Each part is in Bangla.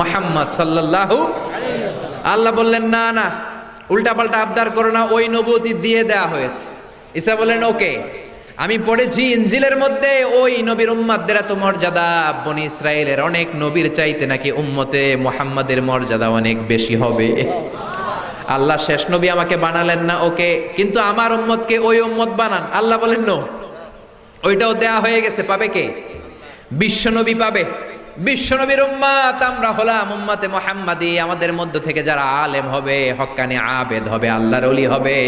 মোহাম্মদ সাল্লাল্লাহু আল্লাহ বললেন, না না, উল্টাপাল্টা আবদার করো না, ওই নবুতি দিয়ে দেয়া হয়েছে। ঈসা বললেন, ওকে, আমি পড়েছি ইনজিলের মধ্যে, ওই নবীর উম্মাদের এত মর্যাদা। বনি ইসরায়েলের অনেক নবীর চাইতে নাকি উম্মতে মোহাম্মদের মর্যাদা অনেক বেশি হবে। আল্লাহ শেষ নবী আমাকে বানালেন না, ওকে, কিন্তু আমার উম্মতকে ওই উম্মত বানান। আল্লাহ বলেন, নো, ওইটাও দেয়া হয়ে গেছে, পাবে কে? বিশ্বনবী পাবে। বিশ্বনবীর উম্মাত, আমরা হলাম উম্মাতে মোহাম্মদী। আমাদের মধ্য থেকে যারা আলেম হবে, হক্কানি আবেদ হবে, আল্লাহর অলি হবে।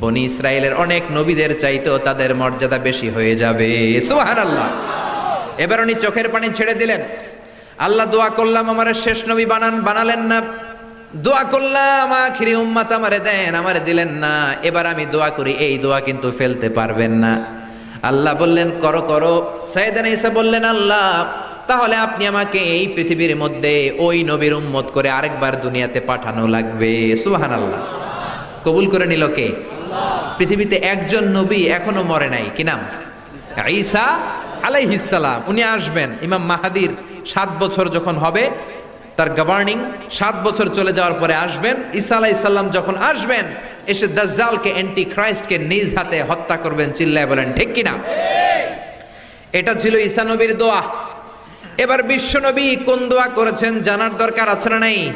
বনি ইসরায়েলের অনেক নবীদের চাইতেও তাদের মর্যাদা বেশি হয়ে যাবে। সুহান আল্লাহ এবার উনি চোখের পানি ছেড়ে দিলেন। আল্লাহ দোয়া করলাম, আমার শেষ নবী বানান, বানালেন না। দোয়া করলাম, আখিরি উম্মাত আমারে দেন, আমারে দিলেন না। এবার আমি দোয়া করি, এই দোয়া কিন্তু ফেলতে পারবেন না। আল্লাহ বললেন, করো করো। সাইদান ইসা বললেন, আল্লাহ তাহলে আপনি আমাকে এই পৃথিবীর মধ্যে ওই নবীর উম্মত করে আরেকবার দুনিয়াতে পাঠানো লাগবে। সুবাহান আল্লাহ কবুল করে নিল কে? পৃথিবীতে একজন নবী এখনও মরে নাই। কি নাম? ঈসা আলাইহিসালাম উনি আসবেন। ইমাম মাহাদির সাত বছর যখন হবে, তার গভর্নিং সাত বছর চলে যাওয়ার পরে আসবেন। ঈসা আলাইসাল্লাম যখন আসবেন, এসে দাজ্জালকে অ্যান্টি ক্রাইস্টকে নিজ হাতে হত্যা করবেন, চিল্লায় বলেন, ঠিক কিনা এটা ছিল ঈসা নবীর দোয়া। এবার বিশ্বনবী কোন দোয়া করেছেন জানার দরকার আছে না নাই?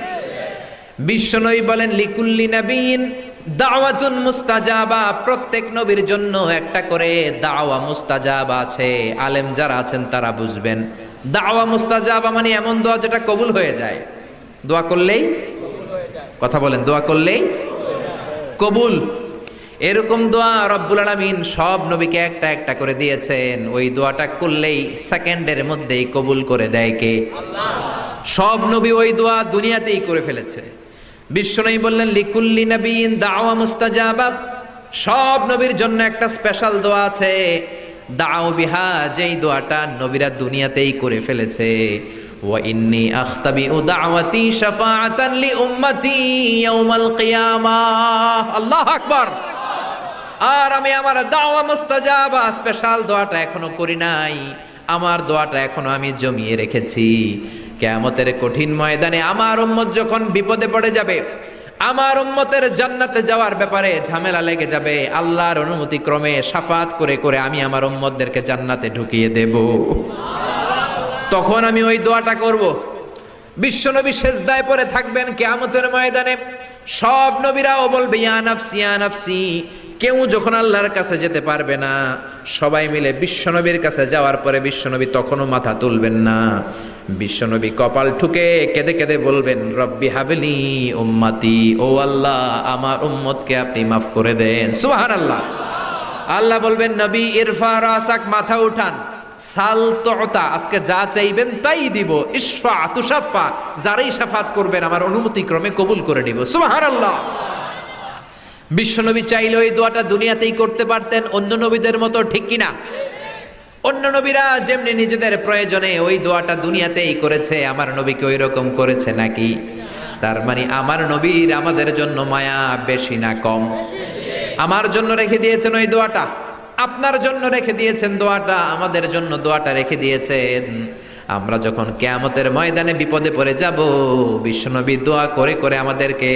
বিশ্বনবী বলেন, লিকুল্লি নবীন দাওয়াতুন মুস্তাজাবা। প্রত্যেক নবীর জন্য একটা করে দাওয়া মুস্তাজাবা আছে। আলেম যারা আছেন তারা বুঝবেন। দাওয়া মুস্তাজাবা মানে এমন দোয়া যেটা কবুল হয়ে যায়। দোয়া করলেই? কথা বলেন, দোয়া করলেই? কবুল। এরকম দোয়া রব্বুল আলামিন সব নবীকে একটা একটা করে দিয়েছেন। ওই দোয়াটা করলেই সেকেন্ডের মধ্যেই কবুল করে দেয় কে? সব নবী ওই দোয়া দুনিয়াতেই করে ফেলেছে। বিশ্বনবী বললেন, লিকুল্লি নবীন দাওয়া মুস্তাজাবা। সব নবীর জন্য একটা স্পেশাল দোয়া আছে। দাও বিহা, যেই দোয়াটা নবীরা দুনিয়াতেই করে ফেলেছে। ওয়া ইন্নি আখতাবি দাওয়াতি আর আমি আমার দাওয়া মুস্তাজাবা স্পেশাল দোয়াটা এখনও করি নাই। আমার দোয়াটা এখনও আমি জমিয়ে রেখেছি। কেয়ামতের কঠিন ময়দানে আমার উম্মত যখন বিপদে পড়ে যাবে, আমার উম্মতের জান্নাতে যাওয়ার ব্যাপারে ঝামেলা লেগে যাবে। আল্লাহর অনুমতি ক্রমে সাফাত করে করে আমি আমার উম্মতদেরকে জান্নাতে ঢুকিয়ে দেব। তখন আমি ওই দোয়াটা করব। বিশ্বনবী শেষদায় পরে থাকবেন কেয়ামতের ময়দানে। সব নবীরাও বলবে, ইয়া নাফসি ইয়া নাফসি। কেউ যখন আল্লাহর কাছে যেতে পারবে না, সবাই মিলে বিশ্বনবীর কাছে যাওয়ার পরে বিশ্বনবী তখনও মাথা তুলবেন না। বিশ্বনবী কপাল ঠুকে কেঁদে কেঁদে বলবেন, রব্বি হাবেলি উম্মাতি, ও আল্লাহ, আমার উম্মতকে আপনি মাফ করে দেন। সুহান আল্লাহ আল্লাহ বলবেন, নবী, ইরফা, রাসাক, মাথা উঠান। সাল তোতা আজকে যা চাইবেন তাই দিব। ইসফা তুষাফা যারাই সাফাত করবেন, আমার অনুমতি ক্রমে কবুল করে নিব। সুহান আল্লাহ বিশ্বনবী চাইলে ওই দোয়াটা দুনিয়াতেই করতে পারতেন অন্য নবীদের মতো ঠিক কিনা? অন্য নবীরা যেমনি নিজেদের প্রয়োজনে ওই দোয়াটা দুনিয়াতেই করেছে, আমার নবীকে ওই রকম করেছে নাকি? তার মানে আমার নবীর আমাদের জন্য মায়া বেশি না কম? আমার জন্য রেখে দিয়েছেন ওই দোয়াটা? আপনার জন্য রেখে দিয়েছেন দোয়াটা? আমাদের জন্য দোয়াটা রেখে দিয়েছেন। আমরা যখন কেয়ামতের ময়দানে বিপদে পড়ে যাব, বিশ্বনবী দোয়া করে করে আমাদেরকে